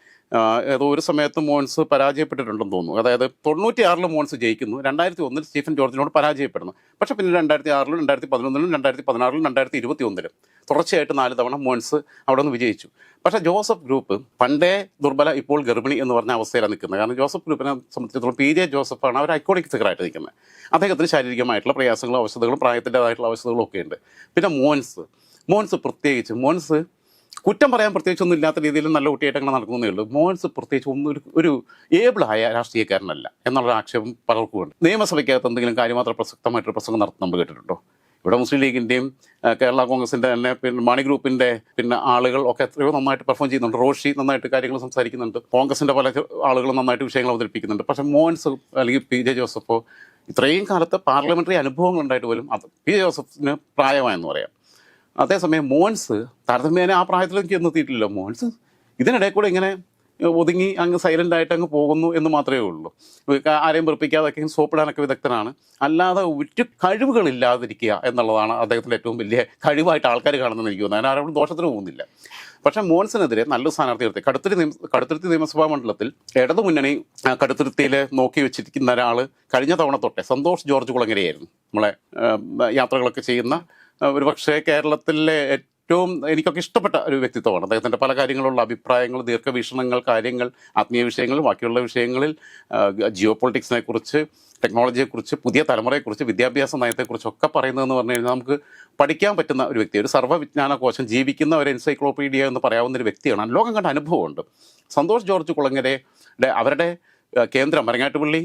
ഏതോ ഒരു സമയത്ത് മോൻസ് പരാജയപ്പെട്ടിട്ടുണ്ടെന്ന് തോന്നുന്നു. അതായത് തൊണ്ണൂറ്റി ആറിൽ മോൺസ് ജയിക്കുന്നു രണ്ടായിരത്തി ഒന്നിൽ സ്റ്റീഫൻ ജോർജിനോട് പരാജയപ്പെടുന്നു. പക്ഷേ പിന്നെ രണ്ടായിരത്തി ആറിലും രണ്ടായിരത്തി പതിനൊന്നിലും രണ്ടായിരത്തി പതിനാറിലും രണ്ടായിരത്തി ഇരുപത്തി ഒന്നിലും തുടർച്ചയായിട്ട് നാല് തവണ മോൺസ് അവിടെ നിന്ന് വിജയിച്ചു. പക്ഷേ ജോസഫ് ഗ്രൂപ്പ് പണ്ടേ ദുർബല ഇപ്പോൾ ഗർഭിണി എന്ന് പറഞ്ഞ അവസ്ഥയിലാണ് നിൽക്കുന്നത്. കാരണം ജോസഫ് ഗ്രൂപ്പിനെ സംബന്ധിച്ചിടത്തോളം പി ജെ ജോസഫാണ് അവർ ഐക്കോണിക് ഫിഗറായിട്ട് നിൽക്കുന്നത്. അദ്ദേഹത്തിന് ശാരീരികമായിട്ടുള്ള പ്രയാസങ്ങളും അവശതകളും പ്രായത്തിന്റെതായിട്ടുള്ള അവശതകളും ഒക്കെ ഉണ്ട്. പിന്നെ മോൻസ് മോൻസ് പ്രത്യേകിച്ച് മോൻസ് കുറ്റം പറയാൻ പ്രത്യേകിച്ച് ഒന്നും ഇല്ലാത്ത രീതിയിൽ നല്ല കുട്ടിയായിട്ട് നടക്കുന്നേ ഉള്ളൂ. മോൻസ് പ്രത്യേകിച്ച് ഒന്നും ഒരു ഒരു ഏബിളായ രാഷ്ട്രീയക്കാരനല്ല എന്നുള്ള ആക്ഷേപം പലർക്കും ഉണ്ട്. നിയമസഭയ്ക്കകത്ത് എന്തെങ്കിലും കാര്യമാത്ര പ്രസക്തമായിട്ടൊരു പ്രസംഗം നടത്തുന്ന നമ്മൾ കേട്ടിട്ടുണ്ടോ? ഇവിടെ മുസ്ലിം ലീഗിന്റെയും കേരള കോൺഗ്രസിന്റെ തന്നെ പിന്നെ മണി ഗ്രൂപ്പിന്റെ പിന്നെ ആളുകൾ ഒക്കെ എത്രയോ നന്നായിട്ട് പെർഫോം ചെയ്യുന്നുണ്ട്. റോഷി നന്നായിട്ട് കാര്യങ്ങൾ സംസാരിക്കുന്നുണ്ട്. കോൺഗ്രസിന്റെ പല ആളുകളും നന്നായിട്ട് വിഷയങ്ങൾ അവതരിപ്പിക്കുന്നുണ്ട്. പക്ഷേ മോൻസ് അല്ലെങ്കിൽ പി ജെ ജോസഫോ ഇത്രയും കാലത്ത് പാർലമെന്ററി അനുഭവങ്ങൾ ഉണ്ടായിട്ട് പോലും അത് പി ജെ ജോസഫിന് പ്രായമായെന്ന് പറയാം. അതേസമയം മോൻസ് താരതമ്യേന ആ പ്രായത്തിലേക്ക് എന്നെത്തിയിട്ടില്ലല്ലോ മോൻസ് ഇതിനിടയിൽ കൂടെ ഇങ്ങനെ ഒതുങ്ങി അങ്ങ് സൈലന്റ് ആയിട്ട് അങ്ങ് പോകുന്നു എന്ന് മാത്രമേ ഉള്ളൂ. ആരെയും വെറുപ്പിക്കാതൊക്കെ സോപ്പിടാനൊക്കെ വിദഗ്ധനാണ്. അല്ലാതെ ഒരു കഴിവുകളില്ലാതിരിക്കുക എന്നുള്ളതാണ് അദ്ദേഹത്തിന്റെ ഏറ്റവും വലിയ കഴിവായിട്ട് ആൾക്കാർ കാണുന്നതെന്ന് എനിക്ക് തോന്നുന്നത് ആരോടും ദോഷത്തിന് പോകുന്നില്ല. പക്ഷേ മോൻസിനെതിരെ നല്ല സ്ഥാനാർത്ഥി നിർത്തി. കടുത്തിരി നിയമ കടുത്തിരുത്തി നിയമസഭാ മണ്ഡലത്തിൽ ഇടതു മുന്നണി കടുത്തിരുത്തിയിൽ നോക്കി വെച്ചിരിക്കുന്ന ഒരാൾ കഴിഞ്ഞ തവണ തൊട്ടേ സന്തോഷ് ജോർജ് കുളങ്ങരയായിരുന്നു. നമ്മളെ യാത്രകളൊക്കെ ചെയ്യുന്ന ഒരു പക്ഷേ കേരളത്തിലെ ഏറ്റവും എനിക്കൊക്കെ ഇഷ്ടപ്പെട്ട ഒരു വ്യക്തിത്വമാണ്. അദ്ദേഹത്തിന്റെ പല കാര്യങ്ങളുള്ള അഭിപ്രായങ്ങൾ ദീർഘവീക്ഷണങ്ങൾ കാര്യങ്ങൾ ആത്മീയ വിഷയങ്ങൾ ബാക്കിയുള്ള വിഷയങ്ങളിൽ ജിയോ പൊളിറ്റിക്സിനെ കുറിച്ച് ടെക്നോളജിയെക്കുറിച്ച് പുതിയ തലമുറയെക്കുറിച്ച് വിദ്യാഭ്യാസ നയത്തെക്കുറിച്ചൊക്കെ പറയുന്നതെന്ന് പറഞ്ഞു കഴിഞ്ഞാൽ നമുക്ക് പഠിക്കാൻ പറ്റുന്ന ഒരു വ്യക്തി ഒരു സർവവിജ്ഞാന കോശം ജീവിക്കുന്ന ഒരു എൻസൈക്ലോപീഡിയ എന്ന് പറയാവുന്ന ഒരു വ്യക്തിയാണ്. ലോകം കണ്ട അനുഭവമുണ്ട്. സന്തോഷ് ജോർജ് കുളങ്ങരയുടെ അവരുടെ കേന്ദ്രം മരങ്ങാട്ടുപള്ളി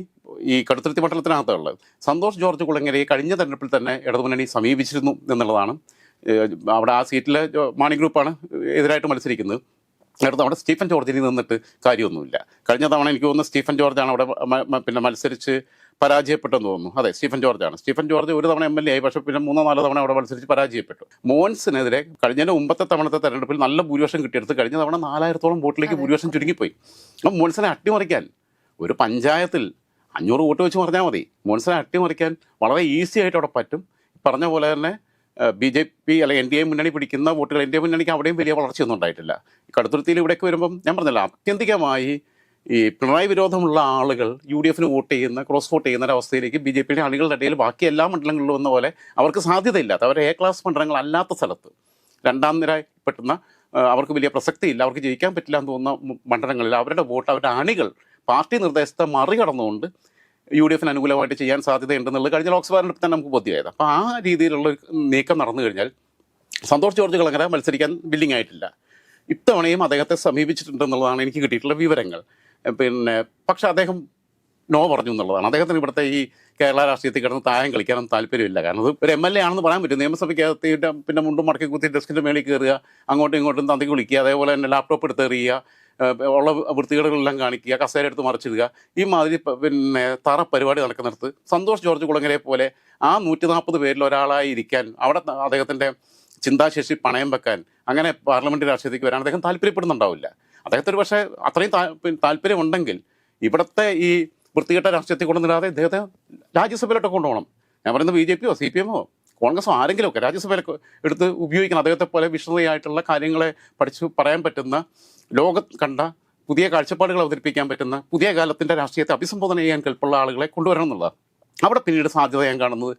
ഈ കടുത്തുരുത്തി മണ്ഡലത്തിനകത്തുള്ളത്. സന്തോഷ് ജോർജ് കുളങ്ങരയെ കഴിഞ്ഞ തെരഞ്ഞെടുപ്പിൽ തന്നെ ഇടതുമുന്നണി സമീപിച്ചിരുന്നു എന്നുള്ളതാണ്. അവിടെ ആ സീറ്റിലെ മാണി ഗ്രൂപ്പാണ് എതിരായിട്ട് മത്സരിക്കുന്നത്. അടുത്ത് അവിടെ സ്റ്റീഫൻ ജോർജിന് നിന്നിട്ട് കാര്യമൊന്നുമില്ല. കഴിഞ്ഞ തവണ എനിക്ക് തോന്നുന്നു സ്റ്റീഫൻ ജോർജാണ് അവിടെ പിന്നെ മത്സരിച്ച് പരാജയപ്പെട്ടെന്ന് തോന്നുന്നു. അതെ സ്റ്റീഫൻ ജോർജാണ്. സ്റ്റീഫൻ ജോർജ് ഒരു തവണ എം എൽ എ ആയി പക്ഷേ പിന്നെ മൂന്നോ നാലോ തവണ അവിടെ മത്സരിച്ച് പരാജയപ്പെട്ടു. മോൻസിനെതിരെ കഴിഞ്ഞ മുമ്പത്തെ തവണത്തെ തെരഞ്ഞെടുപ്പിൽ നല്ല ഭൂരിപക്ഷം കിട്ടിയെടുത്ത് കഴിഞ്ഞ തവണ നാലായിരത്തോളം വോട്ടിലേക്ക് ഭൂരിപക്ഷം ചുരുങ്ങിപ്പോയി. അപ്പം മോൻസിനെ അട്ടിമറിക്കാൻ ഒരു പഞ്ചായത്തിൽ അഞ്ഞൂറ് വോട്ട് വെച്ച് പറഞ്ഞാൽ മതി. മോൻസിനെ അട്ടിമറിക്കാൻ വളരെ ഈസി ആയിട്ട് അവിടെ പറ്റും. പറഞ്ഞ പോലെ തന്നെ ബി ജെ പി അല്ലെങ്കിൽ എൻ ഡി എ മുന്നണി പിടിക്കുന്ന വോട്ടുകൾ എൻ ഡി എ മുന്നണിക്ക് അവിടെയും വലിയ വളർച്ചയൊന്നും ഉണ്ടായിട്ടില്ല. കടുത്തുരുത്തിയിൽ ഇവിടേക്ക് വരുമ്പം ഞാൻ പറഞ്ഞല്ലോ ആത്യന്തികമായി ഈ പിണറായി വിരോധമുള്ള ആളുകൾ യു ഡി എഫിന് വോട്ട് ചെയ്യുന്ന ക്രോസ് വോട്ട് ചെയ്യുന്ന ഒരവസ്ഥയിലേക്ക് ബി ജെ പിയുടെ അണികളുടെ ഇടയിൽ ബാക്കി എല്ലാ മണ്ഡലങ്ങളിലും വന്ന പോലെ അവർക്ക് സാധ്യതയില്ലാത്ത അവർ എ ക്ലാസ് മണ്ഡലങ്ങൾ അല്ലാത്ത സ്ഥലത്ത്. രണ്ടാം നിര പെട്ടുന്ന അവർക്ക് വലിയ പ്രസക്തിയില്ല. അവർക്ക് ജയിക്കാൻ പറ്റില്ല എന്ന് തോന്നുന്ന മണ്ഡലങ്ങളിൽ അവരുടെ വോട്ട് അവരുടെ അണികൾ പാർട്ടി നിർദ്ദേശത്തെ മറികടന്നുകൊണ്ട് യു ഡി എഫിന് അനുകൂലമായിട്ട് ചെയ്യാൻ സാധ്യതയുണ്ടെന്നുള്ളത് കഴിഞ്ഞ ലോക്സഭാ തെരഞ്ഞെടുപ്പിൽ തന്നെ നമുക്ക് ബോധ്യമായത്. അപ്പോൾ ആ രീതിയിലുള്ള നീക്കം നടന്നു കഴിഞ്ഞാൽ സന്തോഷ് ജോർജ് കളങ്ങര മത്സരിക്കാൻ ബില്ലിംഗ് ആയിട്ടില്ല. ഇത്തവണയും അദ്ദേഹത്തെ സമീപിച്ചിട്ടുണ്ടെന്നുള്ളതാണ് എനിക്ക് കിട്ടിയിട്ടുള്ള വിവരങ്ങൾ. പിന്നെ പക്ഷേ അദ്ദേഹം നോ പറഞ്ഞു എന്നുള്ളതാണ്. അദ്ദേഹത്തിന് ഇവിടുത്തെ ഈ കേരള രാഷ്ട്രീയത്തിൽ കിടന്ന് തായം കളിക്കാനൊന്നും താല്പര്യമില്ല. കാരണം അത് ഒരു എം എൽ എ ആണെന്ന് പറയാൻ പറ്റും. നിയമസഭയ്ക്കകത്തിട്ട് പിന്നെ മുണ്ടും മടക്കി കുത്തി ഡെസ്കിന്റെ മേളിൽ കയറുക അങ്ങോട്ടും ഇങ്ങോട്ടും തന്തി കുളിക്കുക അതേപോലെ തന്നെ ലാപ്ടോപ്പ് എടുത്ത് എറിയുക ഏഹ് ഉള്ള വൃത്തികേടുകളെല്ലാം കാണിക്കുക കസേര എടുത്ത് മറിച്ചിടുക ഈ മാതിരി പിന്നെ തറ പരിപാടി നടക്കുന്നിടത്ത് സന്തോഷ് ജോർജ് കുളങ്ങരെ പോലെ ആ നൂറ്റി നാൽപ്പത് പേരിൽ ഒരാളായി ഇരിക്കാൻ അവിടെ അദ്ദേഹത്തിന്റെ ചിന്താശേഷി പണയം വെക്കാൻ അങ്ങനെ പാർലമെന്റ് രാഷ്ട്രീയത്തിലേക്ക് വരാൻ അദ്ദേഹം താല്പര്യപ്പെടുന്നുണ്ടാവില്ല. അദ്ദേഹത്തിന് പക്ഷേ അത്രയും താല്പര്യമുണ്ടെങ്കിൽ ഇവിടുത്തെ ഈ വൃത്തികെട്ട രാഷ്ട്രീയത്തിൽ കൊണ്ടുവന്നിടാതെ ഇദ്ദേഹത്തെ രാജ്യസഭയിലോട്ട് കൊണ്ടുപോകണം. ഞാൻ പറയുന്നത് ബി ജെ പിയോ സി പി എമ്മോ കോൺഗ്രസോ ആരെങ്കിലുമൊക്കെ രാജ്യസഭയിലൊക്കെ എടുത്ത് ഉപയോഗിക്കണം. അദ്ദേഹത്തെ പോലെ വിശദമായിട്ടുള്ള കാര്യങ്ങളെ പഠിച്ചു പറയാൻ പറ്റുന്ന ലോകം കണ്ട പുതിയ കാഴ്ചപ്പാടുകൾ അവതരിപ്പിക്കാൻ പറ്റുന്ന പുതിയ കാലത്തിന്റെ രാഷ്ട്രീയത്തെ അഭിസംബോധന ചെയ്യാൻ കെൽപ്പുള്ള ആളുകളെ കൊണ്ടുവരണം എന്നുള്ളതാണ്. അവിടെ പിന്നീട് സാധ്യത ഞാൻ കാണുന്നത്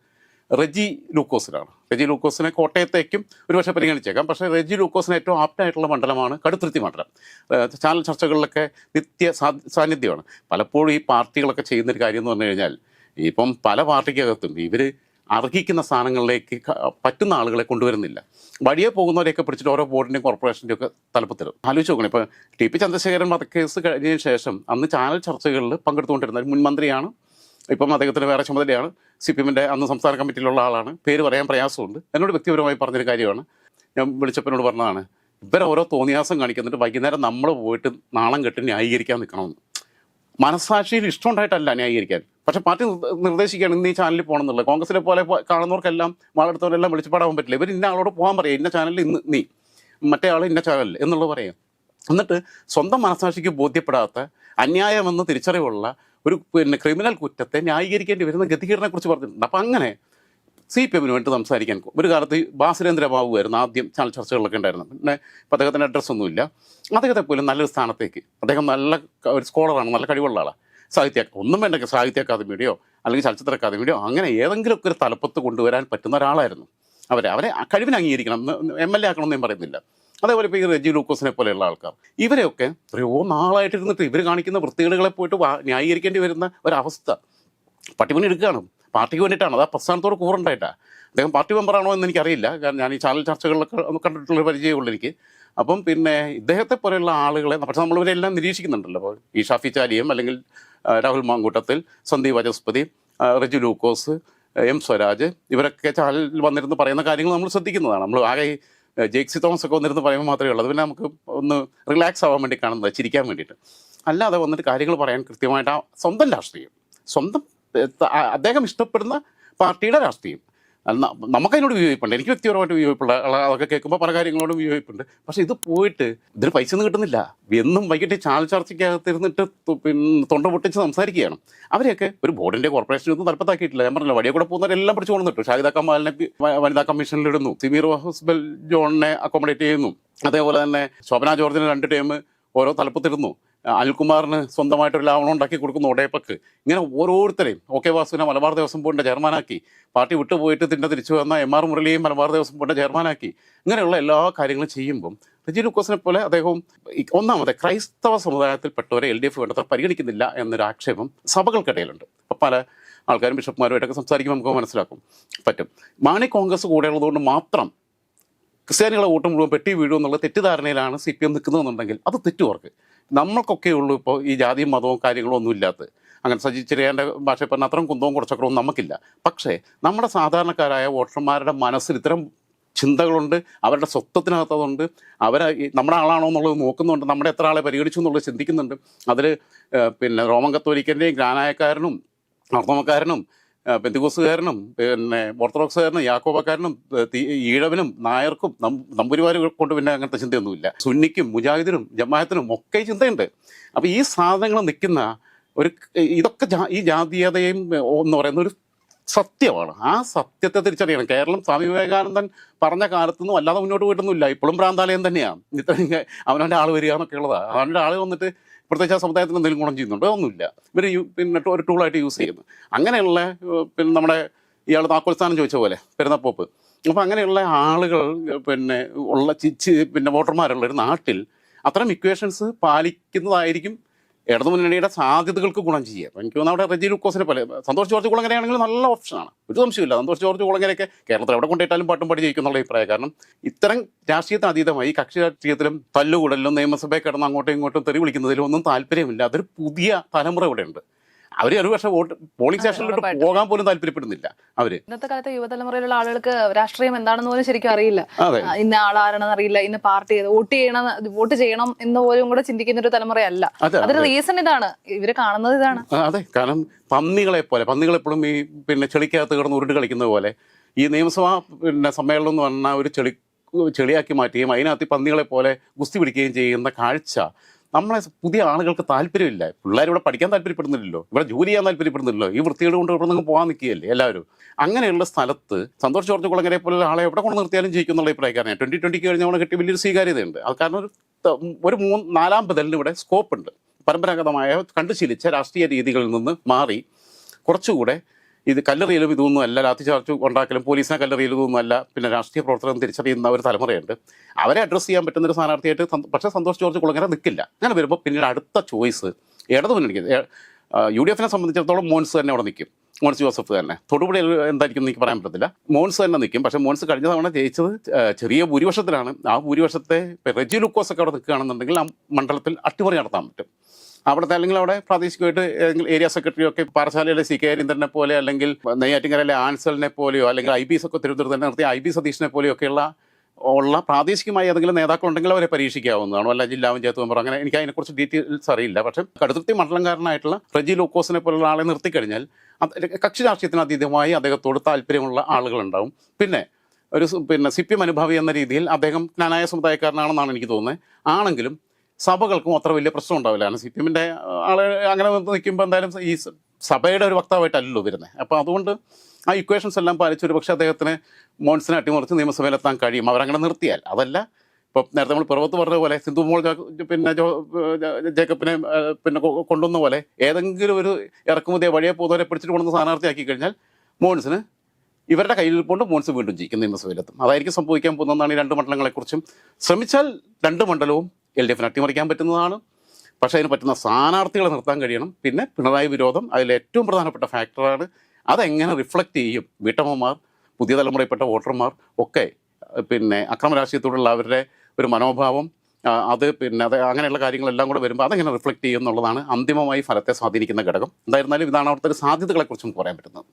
റെജി ലൂക്കോസിനാണ് റെജി ലൂക്കോസിനെ കോട്ടയത്തേക്കും ഒരുപക്ഷെ പരിഗണിച്ചേക്കാം. പക്ഷേ റെജി ലൂക്കോസിന് ഏറ്റവും ആപ്റ്റായിട്ടുള്ള മണ്ഡലമാണ് കടുത്തുരുത്തി മണ്ഡലം. ചാനൽ ചർച്ചകളിലൊക്കെ നിത്യ സാന്നിധ്യമാണ്. പലപ്പോഴും ഈ പാർട്ടികളൊക്കെ ചെയ്യുന്നൊരു കാര്യം എന്ന് പറഞ്ഞു കഴിഞ്ഞാൽ ഇപ്പം പല പാർട്ടിക്കകത്തും ഇവർ അർഹിക്കുന്ന സ്ഥാനങ്ങളിലേക്ക് പറ്റുന്ന ആളുകളെ കൊണ്ടുവരുന്നില്ല. വഴിയെ പോകുന്നവരെയൊക്കെ പിടിച്ചിട്ട് ഓരോ ബോർഡിന്റെയും കോർപ്പറേഷന്റെയും ഒക്കെ തലപ്പത്തിരും ആലോചിച്ച് നോക്കണം ഇപ്പോൾ ടി പി ചന്ദ്രശേഖരൻ വധക്കേസ് കഴിഞ്ഞതിന് ശേഷം അന്ന് ചാനൽ ചർച്ചകളിൽ പങ്കെടുത്തുകൊണ്ടിരുന്ന ഒരു മുൻമന്ത്രിയാണ്. ഇപ്പം അദ്ദേഹത്തിന് വേറെ ചുമതലയാണ്. സി പി എമ്മിന്റെ അന്ന് സംസ്ഥാന കമ്മിറ്റിയിലുള്ള ആളാണ്. പേര് പറയാൻ പ്രയാസമുണ്ട്. എന്നോട് വ്യക്തിപരമായി പറഞ്ഞൊരു കാര്യമാണ്. ഞാൻ വിളിച്ചപ്പനോട് പറഞ്ഞതാണ് ഇവരോരോ തോന്നിയാസം കാണിക്കുന്നുണ്ട്. വൈകുന്നേരം നമ്മൾ പോയിട്ട് നാളം കെട്ട് ന്യായീകരിക്കാൻ നിൽക്കണമെന്ന് മനസ്സാക്ഷിയിൽ ഇഷ്ടമുണ്ടായിട്ടല്ല ന്യായീകരിക്കാൻ. പക്ഷെ പാർട്ടി നിർ- നിർദ്ദേശിക്കുകയാണ് ഇന്ന് ഈ ചാനലിൽ പോകണം എന്നുള്ളത് കോൺഗ്രസിനെ പോലെ കാണുന്നവർക്കെല്ലാം വാളെടുത്തവരെല്ലാം വിളിച്ചുപാടാൻ പറ്റില്ല. ഇവർ ഇന്ന ആളോട് പോകാൻ പറയാം ഇന്ന ചാനലിൽ ഇന്ന് നീ മറ്റേ ആൾ ഇന്ന ചാനൽ എന്നുള്ളത് പറയാം. എന്നിട്ട് സ്വന്തം മനസാക്ഷിക്ക് ബോധ്യപ്പെടാത്ത അന്യായമെന്ന് തിരിച്ചറിവുള്ള ഒരു പിന്നെ ക്രിമിനൽ കുറ്റത്തെ ന്യായീകരിക്കേണ്ടി വരുന്ന ഗതികേടിനെ കുറിച്ച് പറഞ്ഞിട്ടുണ്ട്. അപ്പം അങ്ങനെ സി പി എമ്മിന് വേണ്ടി സംസാരിക്കാൻ ഒരു കാലത്ത് ബാസുരേന്ദ്ര ബാബു ആയിരുന്നു ആദ്യം ചാനൽ ചർച്ചകളിലൊക്കെ ഉണ്ടായിരുന്നു പിന്നെ അദ്ദേഹത്തിന്റെ അഡ്രസ്സ് ഒന്നുമില്ല. അദ്ദേഹത്തെ പോലും നല്ലൊരു സ്ഥാനത്തേക്ക്. അദ്ദേഹം നല്ല ഒരു സ്കോളറാണ് നല്ല കഴിവുള്ള ആളാണ് സാഹിത്യ ഒന്നും വേണ്ട സാഹിത്യ അക്കാദമിയുടെയോ അല്ലെങ്കിൽ ചലച്ചിത്ര അക്കാദമിയുടെയോ അങ്ങനെ ഏതെങ്കിലുമൊക്കെ ഒരു തലപ്പത്ത് കൊണ്ടുവരാൻ പറ്റുന്ന ഒരാളായിരുന്നു. അവരെ അവരെ കഴിവിനെ അംഗീകരിക്കണം. എം എൽ എ ആക്കണമെന്ന് ഞാൻ പറയുന്നില്ല. അതേപോലെ ഇപ്പോൾ ഈ റെജി ലൂക്കോസിനെ പോലെയുള്ള ആൾക്കാർ. ഇവരെയൊക്കെ എത്രയോ നാളായിട്ടിരുന്നിട്ട് ഇവർ കാണിക്കുന്ന വൃത്തികേടുകളെ പോയിട്ട് ന്യായീകരിക്കേണ്ടി വരുന്ന ഒരവസ്ഥ. പട്ടിമണി എടുക്കുകയാണ്. പാർട്ടിക്ക് വേണ്ടിയിട്ടാണ്. അത് ആ പ്രസ്ഥാനത്തോട് കൂറുണ്ടായിട്ടാണ് അദ്ദേഹം പാർട്ടി മെമ്പറാണോ എന്ന് എനിക്കറിയില്ല. കാരണം ഞാൻ ഈ ചാനൽ ചർച്ചകളിലൊക്കെ കണ്ടിട്ടുള്ള പരിചയമുള്ളൂ എനിക്ക്. അപ്പം പിന്നെ ഇദ്ദേഹത്തെ പോലെയുള്ള ആളുകളെ പക്ഷെ നമ്മളിവരെല്ലാം നിരീക്ഷിക്കുന്നുണ്ടല്ലോ. അപ്പോൾ ഈ ഷാഫി ചാലിയം അല്ലെങ്കിൽ രാഹുൽ മാങ്കൂട്ടത്തിൽ സന്ദീപ് വചസ്പതി റിജു ലൂക്കോസ് എം സ്വരാജ് ഇവരൊക്കെ ചാനലിൽ വന്നിരുന്ന് പറയുന്ന കാര്യങ്ങൾ നമ്മൾ ശ്രദ്ധിക്കുന്നതാണ്. നമ്മൾ ആകെ ജേക്സി തോമസ് ഒക്കെ വന്നിരുന്ന് പറയുമ്പോൾ മാത്രമേ ഉള്ളൂ. അത് പിന്നെ നമുക്ക് ഒന്ന് റിലാക്സ് ആവാൻ വേണ്ടി കാണുന്നത് ചിരിക്കാൻ വേണ്ടിയിട്ട്. അല്ലാതെ വന്നിട്ട് കാര്യങ്ങൾ പറയാൻ കൃത്യമായിട്ട് ആ സ്വന്തം രാഷ്ട്രീയം സ്വന്തം അദ്ദേഹം ഇഷ്ടപ്പെടുന്ന പാർട്ടിയുടെ രാഷ്ട്രീയം. നമുക്കതിനോട് വിയോജിപ്പുണ്ട്. എനിക്ക് വ്യക്തിപരമായിട്ട് വിയോജിപ്പുള്ള അതൊക്കെ കേൾക്കുമ്പോൾ പല കാര്യങ്ങളോടും വിയോജിപ്പുണ്ട്. പക്ഷേ ഇത് പോയിട്ട് ഇതിന് പൈസ ഒന്നും കിട്ടുന്നില്ല. എന്നും വൈകിട്ട് ചാൽ ചർച്ചയ്ക്കകത്തിരുന്നിട്ട് പിന്നെ തൊണ്ട പൊട്ടിച്ച് സംസാരിക്കുകയാണ്. അവരെയൊക്കെ ഒരു ബോർഡിന്റെ കോർപ്പറേഷൻ ഒന്നും തലപ്പത്താക്കിയിട്ടില്ല ഞാൻ പറഞ്ഞില്ല വഴിയെ കൂടെ പോകുന്നവരെല്ലാം പിടിച്ചു കൊണ്ടിട്ടു ഷാഹിദ കമാലിനെ വനിതാ കമ്മീഷനിലിടുന്നു. സിമീർ ഹോസ്ബൽ ജോണിനെ അക്കോമഡേറ്റ് ചെയ്യുന്നു. അതേപോലെ തന്നെ ശോഭന ജോർജിന് രണ്ട് ടൈം ഓരോ തലപ്പത്തിരുന്നു അനിൽകുമാറിന് സ്വന്തമായിട്ടൊരു ലാവണം ഉണ്ടാക്കി കൊടുക്കുന്നു ഒടയപ്പക്ക് ഇങ്ങനെ ഓരോരുത്തരെയും ഒ കെ വാസുവിനെ മലബാർ ദേവസ്വം ബോർഡിന്റെ ചെയർമാനാക്കി. പാർട്ടി വിട്ടുപോയിട്ട് പിന്നെ തിരിച്ചു വന്ന എം ആർ മുരളിയെയും മലബാർ ദേവസ്വം ബോർഡിന്റെ ചെയർമാനാക്കി. ഇങ്ങനെയുള്ള എല്ലാ കാര്യങ്ങളും ചെയ്യുമ്പം റിജി ലൂക്കോസിനെ പോലെ അദ്ദേഹവും ഒന്നാമത് ക്രൈസ്തവ സമുദായത്തിൽപ്പെട്ടവരെ എൽ ഡി എഫ് വേണ്ടത്ര പരിഗണിക്കുന്നില്ല എന്നൊരു ആക്ഷേപം സഭകൾക്കിടയിലുണ്ട്. അപ്പം പല ആൾക്കാരും ബിഷപ്പ്മാരുമായിട്ടൊക്കെ സംസാരിക്കുമ്പോൾ നമുക്ക് മനസ്സിലാക്കും പറ്റും. മാണി കോൺഗ്രസ് കൂടെയുള്ളതുകൊണ്ട് മാത്രം ക്രിസ്ത്യാനികളെ വോട്ട് മുഴുവൻ പെട്ടി വീഴും എന്നുള്ള തെറ്റിദ്ധാരണയിലാണ് സി പി എം നിൽക്കുന്നതെന്നുണ്ടെങ്കിൽ അത് തെറ്റുവർക്ക്. നമ്മൾക്കൊക്കെ ഉള്ളൂ ഇപ്പോൾ ഈ ജാതിയും മതവും കാര്യങ്ങളും ഒന്നും അങ്ങനെ സജി ചെറിയാന്റെ ഭാഷ പറഞ്ഞ അത്രയും കുന്തവും കുറച്ചൊക്കെ നമുക്കില്ല. പക്ഷേ നമ്മുടെ സാധാരണക്കാരായ വോട്ടർമാരുടെ മനസ്സിൽ ഇത്തരം ചിന്തകളുണ്ട് അവരുടെ സ്വത്വത്തിനകത്തതുണ്ട് അവരെ നമ്മുടെ ആളാണോ എന്നുള്ളത് നോക്കുന്നുണ്ട് നമ്മുടെ എത്ര ആളെ പരിഗണിച്ചു എന്നുള്ളത് ചിന്തിക്കുന്നുണ്ട്. അതിൽ പിന്നെ റോമൻ കത്തോലിക്കന്റെയും ഗ്രാനായക്കാരനും അർത്തമക്കാരനും പെന്തികോസുകാരനും പിന്നെ ഓർത്തഡോക്സുകാരനും യാക്കോബക്കാരനും ഈഴവനും നായർക്കും നമ്പൂരിമാരും കൊണ്ട് പിന്നെ അങ്ങനത്തെ ചിന്തയൊന്നുമില്ല. സുന്നിക്കും മുജാഹിദിനും ജമാഅത്തിനും ഒക്കെ ചിന്തയുണ്ട്. അപ്പോൾ ഈ സാധനങ്ങൾ നിൽക്കുന്ന ഒരു ഇതൊക്കെ ഈ ജാതീയതയും എന്ന് പറയുന്ന ഒരു സത്യമാണ്. ആ സത്യത്തെ തിരിച്ചറിയണം. കേരളം സ്വാമി വിവേകാനന്ദൻ പറഞ്ഞ കാലത്തൊന്നും അല്ലാതെ മുന്നോട്ട് പോയിട്ടൊന്നുമില്ല. ഇപ്പോഴും പ്രാന്താലയം തന്നെയാണ് ഇത്രയും അവനവന്റെ ആൾ വരിക എന്നൊക്കെ ഉള്ളതാണ് അവന്റെ ആൾ വന്നിട്ട് പ്രത്യേകിച്ച് ആ സമുദായത്തിന് എന്തെങ്കിലും ഗുണം ചെയ്യുന്നുണ്ടോ? ഒന്നുമില്ല ഇവർ പിന്നെ ഒരു ടൂളായിട്ട് യൂസ് ചെയ്യുന്നു. അങ്ങനെയുള്ള പിന്നെ നമ്മുടെ ഇയാൾ താക്കോൽസ്ഥാനം ചോദിച്ച പോലെ പെരുന്നപ്പോപ്പ് അപ്പോൾ അങ്ങനെയുള്ള ആളുകൾ പിന്നെ ഉള്ള ചിച്ച് പിന്നെ വോട്ടർമാരുള്ള ഒരു നാട്ടിൽ അത്തരം ഇക്വേഷൻസ് പാലിക്കുന്നതായിരിക്കും ഇടതു മുന്നണിയുടെ സാധ്യതകൾക്ക് ഗുണം ചെയ്യുക. എനിക്ക് തോന്നുന്നു അവിടെ റെജി ലുക്കോസിനെ പോലെ സന്തോഷ് ജോർജ് കുളങ്ങരയാണെങ്കിൽ നല്ല ഓപ്ഷനാണ് ഒരു സംശയമില്ല സന്തോഷ് ജോർജ് കുളങ്ങരയൊക്കെ കേരളത്തിൽ എവിടെ കൊണ്ടിട്ടാലും പാട്ടും പാടി ജയിക്കുന്നുള്ള അഭിപ്രായം. കാരണം ഇത്തരം രാഷ്ട്രീയത്തിന് അതീതമായി കക്ഷി രാഷ്ട്രീയത്തിലും തല്ലുകൂടലിലും നിയമസഭയിൽ കിടന്ന് അങ്ങോട്ടും ഇങ്ങോട്ടും തെറി വിളിക്കുന്നതിലും ഒന്നും താല്പര്യമില്ല. അതൊരു പുതിയ തലമുറ ഇവിടെ ഉണ്ട് അവർ ഒരു പക്ഷേ വോട്ട് പോളിംഗ് സ്റ്റേഷനിലോട്ട് പോകാൻ പോലും താല്പര്യപ്പെടുന്നില്ല അവർ. ഇന്നത്തെ കാലത്തെ യുവതലമുറയിലുള്ള ആളുകൾക്ക് രാഷ്ട്രീയം എന്താണെന്ന് പോലും ശരിക്കും അറിയില്ല. ഇന്ന ആളാരാണെന്ന് അറിയില്ല ഇന്ന പാർട്ടി വോട്ട് ചെയ്യണം വോട്ട് ചെയ്യണം എന്ന് പോലും കൂടെ ചിന്തിക്കുന്ന ഒരു തലമുറയല്ല. അതൊരു അതിന് റീസൺ ഇതാണ്. ഇവർ കാണുന്നത് ഇതാണ്. അതെ. കാരണം പന്നികളെ പോലെ പന്നികൾ എപ്പോഴും ഈ പിന്നെ ചെളിക്കകത്ത് കിടന്ന് ഉരുണ്ട് കളിക്കുന്ന പോലെ ഈ നിയമസഭാ പിന്നെ സമ്മേളനം എന്ന് പറഞ്ഞാൽ ഒരു ചെളി ചെളിയാക്കി മാറ്റുകയും അതിനകത്ത് പന്നികളെ പോലെ ഗുസ്തി പിടിക്കുകയും ചെയ്യുന്ന കാഴ്ച നമ്മളെ പുതിയ ആളുകൾക്ക് താല്പര്യമില്ല. പിള്ളേർ ഇവിടെ പഠിക്കാൻ താല്പര്യപ്പെടുന്നില്ലല്ലോ. ഇവിടെ ജോലി ചെയ്യാൻ താല്പര്യപ്പെടുന്നില്ലല്ലോ. ഈ വൃത്തികേട് കൊണ്ട് ഇവിടെ നിന്ന് പോകാൻ നിൽക്കുകയല്ലേ എല്ലാവരും. അങ്ങനെയുള്ള സ്ഥലത്ത് സന്തോഷ് ജോർജ് കുളങ്ങരെ പോലുള്ള ആളെ എവിടെ കൊണ്ട് നിർത്തിയാലും ജയിക്കുന്നുള്ള അഭിപ്രായക്കാരനെ ട്വന്റി ട്വന്റിക്ക് കഴിഞ്ഞ അവിടെ കിട്ടിയ വലിയൊരു സ്വീകാര്യതയുണ്ട്. അത് കാരണം ഒരു ഒരു മൂന്ന് നാലാം ബദലിന് ഇവിടെ സ്കോപ്പ് ഉണ്ട് പരമ്പരാഗതമായ കണ്ടുശീലിച്ച രാഷ്ട്രീയ രീതികളിൽ നിന്ന് മാറി കുറച്ചുകൂടെ ഇത് കല്ലെറിയലും ഇതൊന്നും അല്ല. ലാത്തി ചാർജ് ഉണ്ടാക്കലും പോലീസിനെ കല്ലെറിയലും ഇതൊന്നും അല്ല. പിന്നെ രാഷ്ട്രീയ പ്രവർത്തനം തിരിച്ചറിയുന്ന ഒരു തലമുറയുണ്ട്. അവരെ അഡ്രസ്സ് ചെയ്യാൻ പറ്റുന്ന ഒരു സ്ഥാനാർത്ഥിയായിട്ട് പക്ഷേ സന്തോഷ് ജോർജ് കുളങ്ങര നിൽക്കില്ല അങ്ങനെ വരുമ്പോൾ പിന്നീട് അടുത്ത ചോയ്സ് ഇടതു മുന്നണിക്ക് യു ഡി എഫിനെ സംബന്ധിച്ചിടത്തോളം മോൻസ് തന്നെ അവിടെ നിൽക്കും മോൻസ് ജോസഫ് തന്നെ. തൊടുപുഴയിൽ എന്തായിരിക്കും എനിക്ക് പറയാൻ പറ്റത്തില്ല. മോൻസ് തന്നെ നിൽക്കും പക്ഷേ മോൻസ് കഴിഞ്ഞ തവണ ജയിച്ചത് ചെറിയ ഭൂരിപക്ഷത്തിലാണ്. ആ ഭൂരിപക്ഷത്തെ റെജി ലുക്കോസ് ഒക്കെ അവിടെ നിൽക്കുകയാണെന്നുണ്ടെങ്കിൽ ആ മണ്ഡലത്തിൽ അട്ടിമറി നടത്താൻ പറ്റും. അവിടുത്തെ അല്ലെങ്കിൽ അവിടെ പ്രാദേശികമായിട്ട് ഏരിയ സെക്രട്ടറിയോ ഒക്കെ പാറശാലയിലെ സി കെ ഹരീന്ദ്രനെ പോലെ അല്ലെങ്കിൽ നെയ്യാറ്റിങ്കരയിലെ ആൻസലിനെ പോലെയോ അല്ലെങ്കിൽ ഐ ബി എസ് ഒക്കെ തിരുവനന്തപുരത്ത് തന്നെ നടത്തിയ ഐ ബി സതീഷിനെ പോലെയൊക്കെയുള്ള ഉള്ള പ്രാദേശികമായ ഏതെങ്കിലും നേതാക്കളുണ്ടെങ്കിൽ അവരെ പരീക്ഷിക്കാവുന്നതാണ്. അല്ല ജില്ലാ പഞ്ചായത്ത് മെമ്പർ അങ്ങനെ എനിക്ക് അതിനെക്കുറിച്ച് ഡീറ്റെയിൽസ് അറിയില്ല. പക്ഷേ കടുത്തുരുത്തി മണ്ഡലംകാരനായിട്ടുള്ള റജി ലൂക്കോസിനെ പോലുള്ള ആളെ നിർത്തിക്കഴിഞ്ഞാൽ കക്ഷി രാഷ്ട്രീയത്തിന് അതീതമായി അദ്ദേഹത്തോട് താല്പര്യമുള്ള ആളുകളുണ്ടാവും. പിന്നെ ഒരു പിന്നെ സി പി എം അനുഭാവി എന്ന രീതിയിൽ അദ്ദേഹം ജ്ഞാനായ സമുദായക്കാരനാണെന്നാണ് എനിക്ക് തോന്നുന്നത്. ആണെങ്കിലും സഭകൾക്കും അത്ര വലിയ പ്രശ്നം ഉണ്ടാവില്ല. കാരണം സി പി എമ്മിന്റെ ആളെ അങ്ങനെ നിൽക്കുമ്പോൾ എന്തായാലും ഈ സഭയുടെ ഒരു വക്താവായിട്ടല്ലല്ലോ വരുന്നത് അപ്പോൾ അതുകൊണ്ട് ആ ഇക്വേഷൻസ് എല്ലാം പാലിച്ച് ഒരു പക്ഷേ അദ്ദേഹത്തിന് മോൻസിനെ അട്ടിമറിച്ച് നിയമസഭയിലെത്താൻ കഴിയും. അവരങ്ങനെ നിർത്തിയാൽ. അതല്ല ഇപ്പോൾ നേരത്തെ നമ്മൾ പുറത്ത് പറഞ്ഞ പോലെ സിന്ധു മോൾ പിന്നെ ജോ ജേക്കബിനെ പിന്നെ കൊണ്ടുവന്ന പോലെ ഏതെങ്കിലും ഒരു ഇറക്കുമതിയെ വഴിയെ പോകുന്നവരെ പിടിച്ചിട്ട് കൊണ്ടുവന്ന് സ്ഥാനാർത്ഥിയാക്കി കഴിഞ്ഞാൽ മോൺസിന് ഇവരുടെ കയ്യിൽ കൊണ്ട് മോൺസ് വീണ്ടും ജയിക്കും നിയമസഭയിലെത്തും. അതായിരിക്കും സംഭവിക്കാൻ പോകുന്നതാണ് ഈ രണ്ട് മണ്ഡലങ്ങളെക്കുറിച്ചും. ശ്രമിച്ചാൽ രണ്ട് മണ്ഡലവും എൽ ഡി എഫിന് അട്ടിമറിക്കാൻ പറ്റുന്നതാണ്. പക്ഷേ അതിന് പറ്റുന്ന സ്ഥാനാർത്ഥികളെ നിർത്താൻ കഴിയണം. പിന്നെ പിണറായി വിരോധം അതിൽ ഏറ്റവും പ്രധാനപ്പെട്ട ഫാക്ടറാണ് അതെങ്ങനെ റിഫ്ലക്റ്റ് ചെയ്യും? വീട്ടമ്മമാർ പുതിയ തലമുറയിൽപ്പെട്ട വോട്ടർമാർ ഒക്കെ പിന്നെ അക്രമ രാഷ്ട്രീയത്തോടുള്ള അവരുടെ ഒരു മനോഭാവം അത് പിന്നെ അത് അങ്ങനെയുള്ള കാര്യങ്ങളെല്ലാം കൂടെ വരുമ്പോൾ അതെങ്ങനെ റിഫ്ലക്റ്റ് ചെയ്യും എന്നുള്ളതാണ് അന്തിമമായി ഫലത്തെ സ്വാധീനിക്കുന്ന ഘടകം. എന്തായിരുന്നാലും ഇതാണ് അവിടുത്തെ ഒരു സാധ്യതകളെക്കുറിച്ചും പറയാൻ പറ്റുന്നത്.